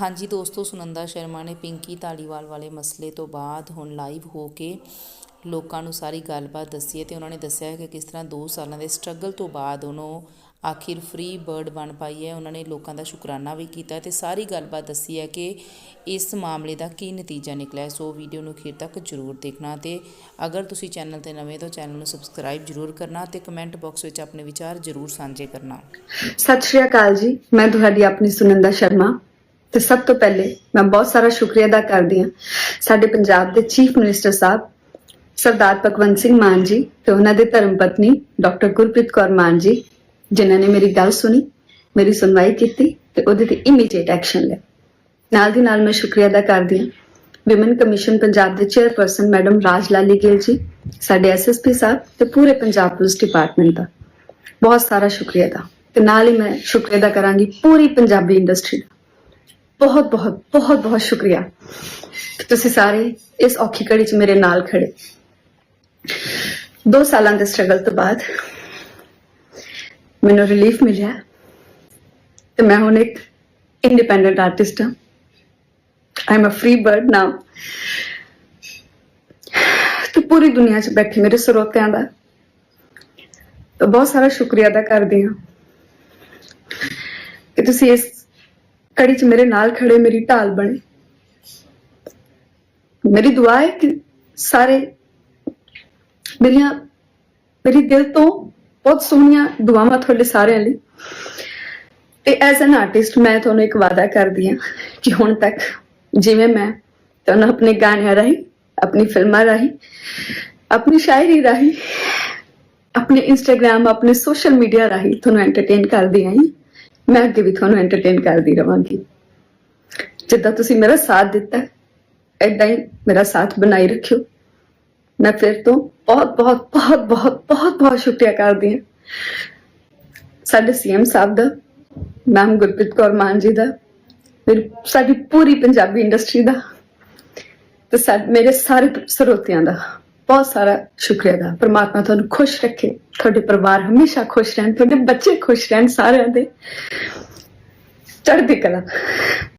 ਹਾਂਜੀ ਦੋਸਤੋ, ਸੁਨੰਦਾ ਸ਼ਰਮਾ ਨੇ ਪਿੰਕੀ ਧਾਲੀਵਾਲ ਵਾਲੇ ਮਸਲੇ ਤੋਂ ਬਾਅਦ ਹੁਣ ਲਾਈਵ ਹੋ ਕੇ ਲੋਕਾਂ ਨੂੰ ਸਾਰੀ ਗੱਲਬਾਤ ਦੱਸੀ ਹੈ ਤੇ ਉਹਨਾਂ ਨੇ ਦੱਸਿਆ ਹੈ ਕਿ ਕਿਸ ਤਰ੍ਹਾਂ 2 ਸਾਲਾਂ ਦੇ ਸਟਰਗਲ ਤੋਂ ਬਾਅਦ ਉਹਨੂੰ ਆਖਿਰ ਫ੍ਰੀ ਬਰਡ ਬਣ ਪਾਈ ਹੈ। ਉਹਨਾਂ ਨੇ ਲੋਕਾਂ ਦਾ ਸ਼ੁਕਰਾਨਾ ਵੀ ਕੀਤਾ ਤੇ ਸਾਰੀ ਗੱਲਬਾਤ ਦੱਸੀ ਹੈ ਕਿ ਇਸ ਮਾਮਲੇ ਦਾ ਕੀ ਨਤੀਜਾ ਨਿਕਲਿਆ ਸੋ ਵੀਡੀਓ ਨੂੰ ਅਖੀਰ ਤੱਕ ਜ਼ਰੂਰ ਦੇਖਣਾ ਤੇ ਅਗਰ ਤੁਸੀਂ ਚੈਨਲ ਤੇ ਨਵੇਂ ਤਾਂ ਚੈਨਲ ਨੂੰ ਸਬਸਕ੍ਰਾਈਬ ਜ਼ਰੂਰ ਕਰਨਾ ਤੇ ਕਮੈਂਟ ਬਾਕਸ ਵਿੱਚ ਆਪਣੇ ਵਿਚਾਰ ਜ਼ਰੂਰ ਸਾਂਝੇ ਕਰਨਾ। ਸਤਿ ਸ਼੍ਰੀ ਅਕਾਲ ਜੀ, ਮੈਂ ਤੁਹਾਡੀ ਆਪਣੀ ਸੁਨੰਦਾ ਸ਼ਰਮਾ। ਤੇ ਸਭ ਤੋਂ ਪਹਿਲੇ ਮੈਂ ਬਹੁਤ ਸਾਰਾ ਸ਼ੁਕਰੀਆ ਅਦਾ ਕਰਦੀ ਹਾਂ ਸਾਡੇ ਪੰਜਾਬ ਦੇ ਚੀਫ ਮਿਨਿਸਟਰ ਸਾਹਿਬ, ਸਰਦਾਰ ਭਗਵੰਤ ਸਿੰਘ ਮਾਨ ਜੀ ਤੇ ਉਹਨਾਂ ਦੇ ਧਰਮ ਪਤਨੀ ਡਾਕਟਰ ਗੁਰਪ੍ਰੀਤ ਕੌਰ ਮਾਨ ਜੀ, ਜਿਨ੍ਹਾਂ ਨੇ ਮੇਰੀ ਗੱਲ ਸੁਣੀ, ਮੇਰੀ ਸੁਣਵਾਈ ਕੀਤੀ ਤੇ ਉਹਦੇ ਤੇ ਇਮੀਡੀਏਟ ਐਕਸ਼ਨ ਲਿਆ। ਨਾਲ ਦੀ ਨਾਲ ਮੈਂ ਸ਼ੁਕਰੀਆ ਅਦਾ ਕਰਦੀ ਹਾਂ ਵਿਮਨ ਕਮਿਸ਼ਨ ਪੰਜਾਬ ਦੇ ਚੇਅਰਪਰਸਨ ਮੈਡਮ ਰਾਜ ਲਾਲੀ ਗਿੱਲ ਜੀ, ਸਾਡੇ ਐਸਐਸਪੀ ਸਾਹਿਬ ਤੇ ਪੂਰੇ ਪੰਜਾਬ ਪੁਲਿਸ ਡਿਪਾਰਟਮੈਂਟ ਦਾ। ਬਹੁਤ ਸਾਰਾ ਸ਼ੁਕਰੀਆ ਦਾ ਤੇ ਨਾਲ ਹੀ ਮੈਂ ਸ਼ੁਕਰੀਆ ਅਦਾ ਕਰਾਂਗੀ ਪੂਰੀ ਪੰਜਾਬੀ ਇੰਡਸਟਰੀ ਦਾ। ਬਹੁਤ ਬਹੁਤ ਬਹੁਤ ਬਹੁਤ ਸ਼ੁਕਰੀਆ ਕਿ ਤੁਸੀਂ ਸਾਰੇ ਇਸ ਔਖੀ ਘੜੀ 'ਚ ਮੇਰੇ ਨਾਲ ਖੜੇ ਦੋ ਸਾਲਾਂ ਦੇ ਸਟਰਗਲ ਤੋਂ ਬਾਅਦ ਮੈਨੂੰ ਰਿਲੀਫ ਮਿਲਿਆ ਤੇ ਮੈਂ ਹੁਣ ਇੱਕ ਇੰਡੀਪੈਂਡੈਂਟ ਆਰਟਿਸਟ ਹਾਂ I am a free bird now ਤੇ ਪੂਰੀ ਦੁਨੀਆ 'ਚ ਬੈਠੇ ਮੇਰੇ ਸਰੋਤਿਆਂ ਦਾ ਤਾਂ ਬਹੁਤ ਸਾਰਾ ਸ਼ੁਕਰੀਆ ਅਦਾ ਕਰਦੀ ਹਾਂ ਕਿ ਤੁਸੀਂ ਇਸ ਕੜੀ 'ਚ ਮੇਰੇ ਨਾਲ ਖੜੇ, ਮੇਰੀ ਢਾਲ ਬਣੇ ਮੇਰੀ ਦੁਆ ਹੈ ਕਿ ਸਾਰੇ ਮੇਰੀਆਂ, ਮੇਰੀ ਦਿਲ ਤੋਂ ਬਹੁਤ ਸੋਹਣੀਆਂ ਦੁਆਵਾਂ ਤੁਹਾਡੇ ਸਾਰਿਆਂ ਲਈ ਤੇ ਐਜ਼ ਐਨ ਆਰਟਿਸਟ ਮੈਂ ਤੁਹਾਨੂੰ ਇੱਕ ਵਾਅਦਾ ਕਰਦੀ ਹਾਂ ਕਿ ਹੁਣ ਤੱਕ ਜਿਵੇਂ ਮੈਂ ਤੁਹਾਨੂੰ ਆਪਣੇ ਗਾਣਿਆਂ ਰਾਹੀਂ, ਆਪਣੀ ਫਿਲਮਾਂ ਰਾਹੀਂ, ਆਪਣੀ ਸ਼ਾਇਰੀ ਰਾਹੀਂ, ਆਪਣੇ ਇੰਸਟਾਗ੍ਰam ਆਪਣੇ ਸੋਸ਼ਲ ਮੀਡੀਆ ਰਾਹੀਂ ਤੁਹਾਨੂੰ ਐਂਟਰਟੇਨ ਕਰਦੀ ਆਈ ਹਾਂ। ਮੈਂ ਅੱਗੇ ਵੀ ਤੁਹਾਨੂੰ ਐਂਟਰਟੇਨ ਕਰਦੀ ਰਵਾਂਗੀ। ਜਿੱਦਾਂ ਤੁਸੀਂ ਮੇਰਾ ਸਾਥ ਦਿੱਤਾ ਐਦਾਂ ਹੀ ਮੇਰਾ ਸਾਥ ਬਣਾਈ ਰੱਖਿਓ। ਮੈਂ ਫਿਰ ਤੋਂ ਬਹੁਤ ਬਹੁਤ ਬਹੁਤ ਬਹੁਤ ਬਹੁਤ ਬਹੁਤ ਸ਼ੁਕਰੀਆ ਕਰਦੀ ਹਾਂ। ਸਾਡੇ ਸੀਐਮ ਸਾਹਿਬ ਦਾ, ਮੈਮ ਗੁਰਪ੍ਰੀਤ ਕੌਰ ਮਾਨ ਜੀ ਦਾ ਮੇਰੀ ਸਾਡੀ ਪੂਰੀ ਪੰਜਾਬੀ ਇੰਡਸਟਰੀ ਦਾ, ਤੇ ਸਾ- ਮੇਰੇ ਸਾਰੇ ਸਰੋਤਿਆਂ ਦਾ। ਬਹੁਤ ਸਾਰਾ ਸ਼ੁਕਰੀਆ ਦਾ ਪ੍ਰਮਾਤਮਾ ਤੁਹਾਨੂੰ ਖੁਸ਼ ਰੱਖੇ। ਤੁਹਾਡੇ ਪਰਿਵਾਰ ਹਮੇਸ਼ਾ ਖੁਸ਼ ਰਹਿਣ, ਤੁਹਾਡੇ ਬੱਚੇ ਖੁਸ਼ ਰਹਿਣ ਸਾਰਿਆਂ ਦੇ। ਚੜ੍ਹਦੀ ਕਲਾ।